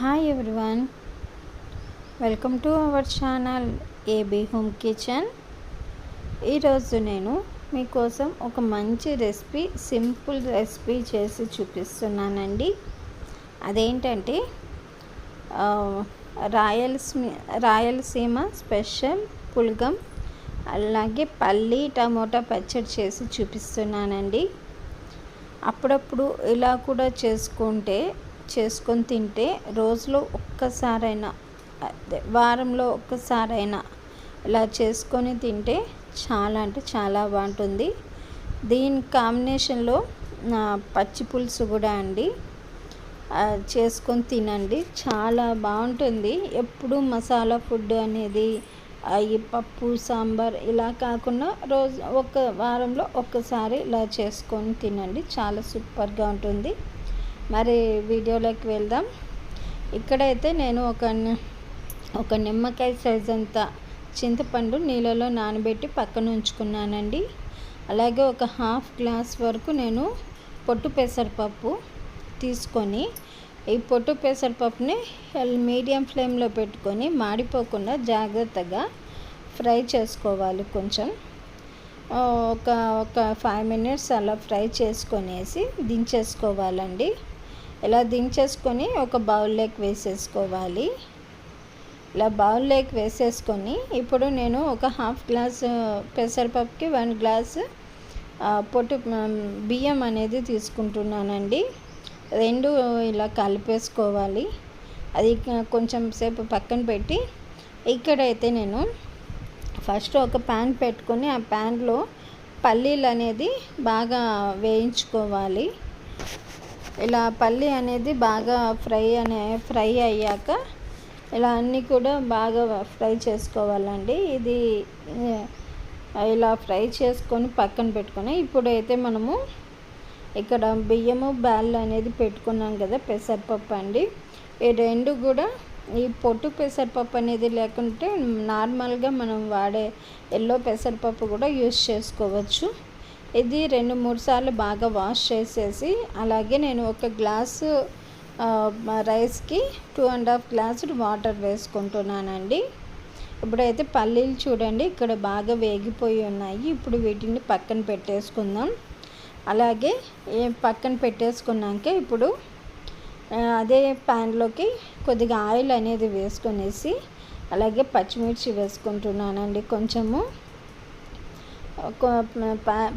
Hi everyone welcome to our channel A B home kitchen ఈరోజు నేను మీకోసం ఒక మంచి రెసిపీ సింపుల్ రెసిపీ చేసి చూపిస్తున్నానండి. అదేంటంటే రాయలసీమ రాయలసీమ స్పెషల్ పులగం అలాగే పల్లి టమోటా పచ్చడి చేసి చూపిస్తున్నానండి. అప్పుడప్పుడు ఇలా కూడా చేసుకుంటే చేసుకొని తింటే రోజులో ఒక్కసారైనా అదే వారంలో ఒక్కసారైనా ఇలా చేసుకొని తింటే చాలా అంటే చాలా బాగుంటుంది. దీని కాంబినేషన్లో పచ్చి పులుసు కూడా అండి. చేసుకొని తినండి. చాలా బాగుంటుంది. ఎప్పుడు మసాలా ఫుడ్ అనేది ఈ పప్పు సాంబార్ ఇలా కాకుండా రోజు ఒక వారంలో ఒక్కసారి ఇలా చేసుకొని తినండి. చాలా సూపర్గా ఉంటుంది. మరి వీడియోలోకి వెళ్దాం. ఇక్కడైతే నేను ఒక ఒక నిమ్మకాయ సైజ్ అంత చింతపండు నీళ్ళలో నానబెట్టి పక్కన ఉంచుకున్నానండి. అలాగే ఒక హాఫ్ గ్లాస్ వరకు నేను పొట్టు పెసరపప్పు తీసుకొని ఈ పొట్టు పెసరపప్పుని మీడియం ఫ్లేమ్లో పెట్టుకొని మాడిపోకుండా జాగ్రత్తగా ఫ్రై చేసుకోవాలి కొంచెం. ఒక ఒక ఫైవ్ మినిట్స్ అలా ఫ్రై చేసుకొనేసి దించేసుకోవాలండి. ఇలా దించేసుకొని ఒక బౌల్లోకి వేసేసుకోవాలి. ఇలా బౌల్లోకి వేసేసుకొని ఇప్పుడు నేను ఒక హాఫ్ గ్లాస్ పెసరపప్పుకి వన్ గ్లాస్ పొట్టు బియ్యం అనేది తీసుకుంటున్నానండి. రెండు ఇలా కలిపేసుకోవాలి. అది కొంచెం సేపు పక్కన పెట్టి ఇక్కడైతే నేను ఫస్ట్ ఒక ప్యాన్ పెట్టుకొని ఆ ప్యాన్లో పల్లీలు అనేది బాగా వేయించుకోవాలి. ఇలా పల్లి అనేది బాగా ఫ్రై అనే ఫ్రై అయ్యాక ఇలా అన్నీ కూడా బాగా ఫ్రై చేసుకోవాలండి. ఇది ఇలా ఫ్రై చేసుకొని పక్కన పెట్టుకొని ఇప్పుడైతే మనము ఇక్కడ బియ్యము బ్యాళ్ళు అనేది పెట్టుకున్నాం కదా పెసరపప్పు అండి. ఈ రెండు కూడా ఈ పొట్టు పెసరపప్పు అనేది లేకుంటే నార్మల్గా మనం వాడే ఎల్లో పెసరపప్పు కూడా యూస్ చేసుకోవచ్చు. ఇది రెండు మూడు సార్లు బాగా వాష్ చేసేసి అలాగే నేను ఒక గ్లాసు రైస్కి టూ అండ్ హాఫ్ గ్లాసుడు వాటర్ వేసుకుంటున్నానండి. ఇప్పుడైతే పల్లీలు చూడండి ఇక్కడ బాగా వేగిపోయి ఉన్నాయి. ఇప్పుడు వీటిని పక్కన పెట్టేసుకుందాం. అలాగే పక్కన పెట్టేసుకున్నాక ఇప్పుడు అదే ప్యాన్లోకి కొద్దిగా ఆయిల్ అనేది వేసుకొనేసి అలాగే పచ్చిమిర్చి వేసుకుంటున్నానండి కొంచెము.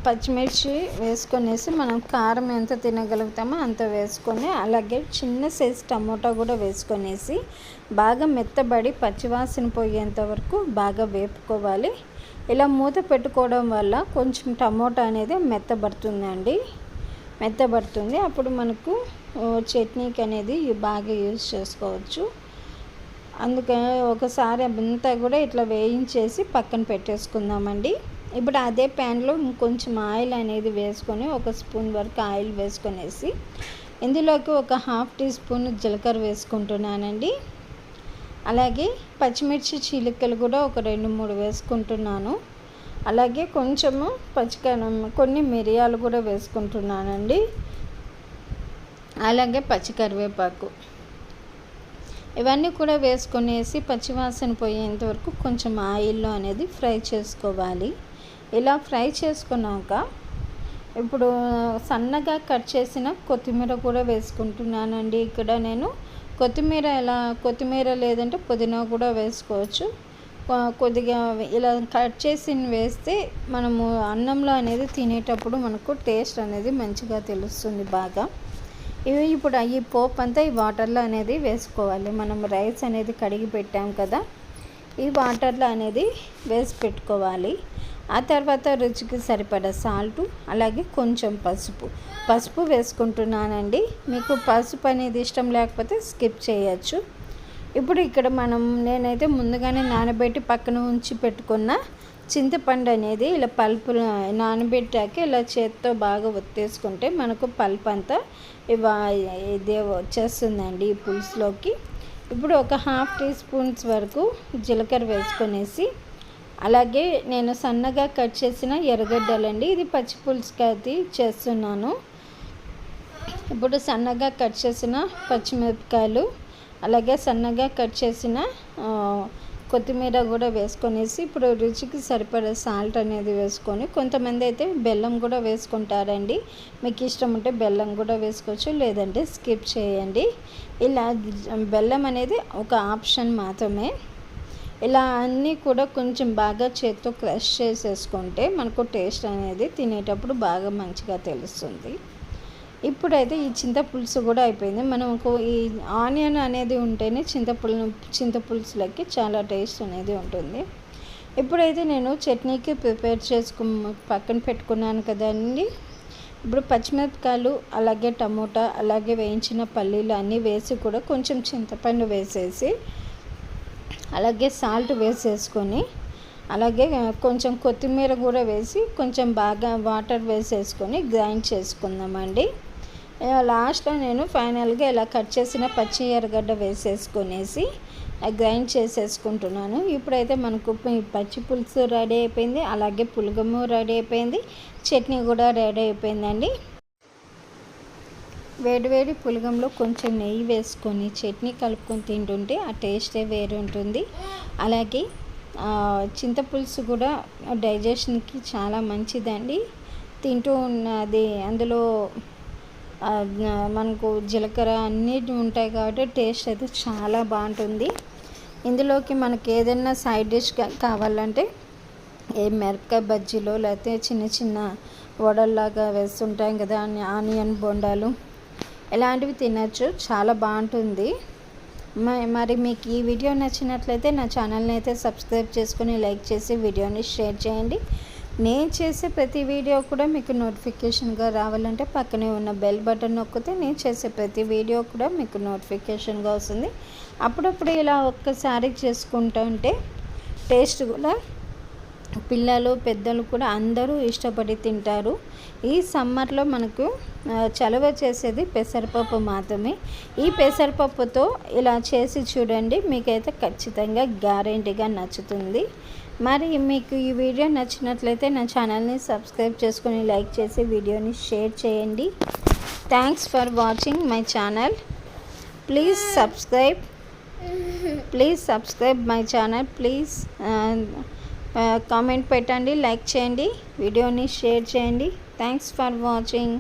పచ్చిమిర్చి వేసుకొనేసి మనం కారం ఎంత తినగలుగుతామో అంత వేసుకొని అలాగే చిన్న సైజ్ టమోటా కూడా వేసుకొనేసి బాగా మెత్తబడి పచ్చివాసన పోయేంత వరకు బాగా వేపుకోవాలి. ఇలా మూత పెట్టుకోవడం వల్ల కొంచెం టమోటా అనేది మెత్తబడుతుందండి. మెత్తబడుతుంది. అప్పుడు మనకు చట్నీకి అనేది బాగా యూజ్ చేసుకోవచ్చు. అందుకని ఒకసారి అంతా కూడా ఇట్లా వేయించేసి పక్కన పెట్టేసుకుందామండి. ఇప్పుడు అదే ప్యాన్లో కొంచెం ఆయిల్ అనేది వేసుకొని ఒక స్పూన్ వరకు ఆయిల్ వేసుకొనేసి ఇందులోకి ఒక హాఫ్ టీ స్పూన్ జీలకర్ర వేసుకుంటున్నానండి. అలాగే పచ్చిమిర్చి చీలికలు కూడా ఒక రెండు మూడు వేసుకుంటున్నాను. అలాగే కొంచెము పచ్చికరం కొన్ని మిరియాలు కూడా వేసుకుంటున్నానండి. అలాగే పచ్చి కరివేపాకు ఇవన్నీ కూడా వేసుకునేసి పచ్చివాసన పోయేంత వరకు కొంచెం ఆయిల్లో అనేది ఫ్రై చేసుకోవాలి. ఇలా ఫ్రై చేసుకున్నాక ఇప్పుడు సన్నగా కట్ చేసిన కొత్తిమీర కూడా వేసుకుంటున్నానండి. ఇక్కడ నేను కొత్తిమీర ఎలా కొత్తిమీర లేదంటే పుదీనా కూడా వేసుకోవచ్చు. కొద్దిగా ఇలా కట్ చేసి వేస్తే మనము అన్నంలో అనేది తినేటప్పుడు మనకు టేస్ట్ అనేది మంచిగా తెలుస్తుంది బాగా. ఇవి ఇప్పుడు ఈ పోపు అంతా ఈ వాటర్లో అనేది వేసుకోవాలి. మనం రైస్ అనేది కడిగి పెట్టాం కదా ఈ వాటర్లో అనేది వేసి పెట్టుకోవాలి. ఆ తర్వాత రుచికి సరిపడా సాల్ట్ అలాగే కొంచెం పసుపు. పసుపు వేసుకుంటున్నానండి. మీకు పసుపు అనేది ఇష్టం లేకపోతే స్కిప్ చేయొచ్చు. ఇప్పుడు ఇక్కడ మనం నేనైతే ముందుగానే నానబెట్టి పక్కన ఉంచి పెట్టుకున్న చింతపండు అనేది ఇలా పల్పు నానబెట్టాక ఇలా చేత్తో బాగా ఒత్తేసుకుంటే మనకు పల్పు అంతా ఇవా ఇదే వచ్చేస్తుందండి ఈ పులుసులోకి. ఇప్పుడు ఒక హాఫ్ టీ స్పూన్స్ వరకు జీలకర్ర వేసుకొనేసి అలాగే నేను సన్నగా కట్ చేసిన ఎర్రగడ్డలండి. ఇది పచ్చి పులుసుకి అది చేస్తున్నాను. ఇప్పుడు సన్నగా కట్ చేసిన పచ్చిమిరపకాయలు అలాగే సన్నగా కట్ చేసిన కొత్తిమీర కూడా వేసుకొనేసి ఇప్పుడు రుచికి సరిపడే సాల్ట్ అనేది వేసుకొని కొంతమంది అయితే బెల్లం కూడా వేసుకుంటారండి. మీకు ఇష్టం ఉంటే బెల్లం కూడా వేసుకోవచ్చు లేదంటే స్కిప్ చేయండి. ఇలా బెల్లం అనేది ఒక ఆప్షన్ మాత్రమే. ఇలా అన్నీ కూడా కొంచెం బాగా చేత్తో క్రష్ చేసేసుకుంటే మనకు టేస్ట్ అనేది తినేటప్పుడు బాగా మంచిగా తెలుస్తుంది. ఇప్పుడైతే ఈ చింతపులుసు కూడా అయిపోయింది. మనకు ఈ ఆనియన్ అనేది ఉంటేనే చింతపులు చింతపులుసులకి చాలా టేస్ట్ అనేది ఉంటుంది. ఇప్పుడైతే నేను చట్నీకి ప్రిపేర్ చేసుకు పక్కన పెట్టుకున్నాను కదండి. ఇప్పుడు పచ్చిమిరపకాయలు అలాగే టమోటా అలాగే వేయించిన పల్లీలు అన్నీ వేసి కూడా కొంచెం చింతపండు వేసేసి అలాగే సాల్ట్ వేసేసుకొని అలాగే కొంచెం కొత్తిమీర కూడా వేసి కొంచెం బాగా వాటర్ వేసేసుకొని గ్రైండ్ చేసుకుందామండి. లాస్ట్లో నేను ఫైనల్గా ఇలా కట్ చేసిన పచ్చి ఎర్రగడ్డ వేసేసుకొనేసి గ్రైండ్ చేసేసుకుంటున్నాను. ఇప్పుడైతే మనకు ఈ పచ్చి పులుసు రెడీ అయిపోయింది అలాగే పులగము రెడీ అయిపోయింది చట్నీ కూడా రెడీ అయిపోయిందండి. వేడివేడి పులగంలో కొంచెం నెయ్యి వేసుకొని చట్నీ కలుపుకొని తింటుంటే ఆ టేస్టే వేరు ఉంటుంది. అలాగే చింతపులుసు కూడా డైజెషన్కి చాలా మంచిదండి. తింటూ ఉన్నది. అందులో మనకు జీలకర్ర అన్నీ ఉంటాయి కాబట్టి టేస్ట్ అయితే చాలా బాగుంటుంది. ఇందులోకి మనకి ఏదైనా సైడ్ డిష్ కావాలంటే ఏ మిరపకాయ బజ్జీలో లేకపోతే చిన్న చిన్న వడల్లాగా వేస్తుంటాం కదా ఆనియన్ బొండాలు. ఇలాంటివి తినచ్చు? చాలా బాగుంటుంది. మ- మరి మీకు ఈ వీడియో నచ్చినట్లయితే నా ఛానల్ని అయితే సబ్స్క్రైబ్ చేసుకుని లైక్ చేసి వీడియోని షేర్ చేయండి. నేను చేసే ప్రతి వీడియో కూడా మీకు నోటిఫికేషన్గా రావాలంటే పక్కనే ఉన్న బెల్ బటన్ నొక్కితే నేను చేసే ప్రతి వీడియో కూడా మీకు నోటిఫికేషన్గా వస్తుంది. అప్పుడప్పుడు ఇలా ఒక్కసారి చేసుకుంటూ ఉంటే టేస్ట్ కూడా పిల్లలు పెద్దలు కూడా అందరూ ఇష్టపడి తింటారు. ఈ సమ్మర్లో మనకు చలవ చేసేది పెసరపప్పు మాత్రమే. ఈ పెసరపప్పుతో ఇలా చేసి చూడండి మీకైతే ఖచ్చితంగా గ్యారెంటీగా నచ్చుతుంది. మరి మీకు ఈ వీడియో నచ్చినట్లయితే నా ఛానల్ని సబ్స్క్రైబ్ చేసుకొని లైక్ చేసి వీడియోని షేర్ చేయండి. Thanks for watching my channel. Please subscribe. Please subscribe my channel. Please comment పెట్టండి లైక్ చేయండి వీడియోని షేర్ చేయండి. Thanks for watching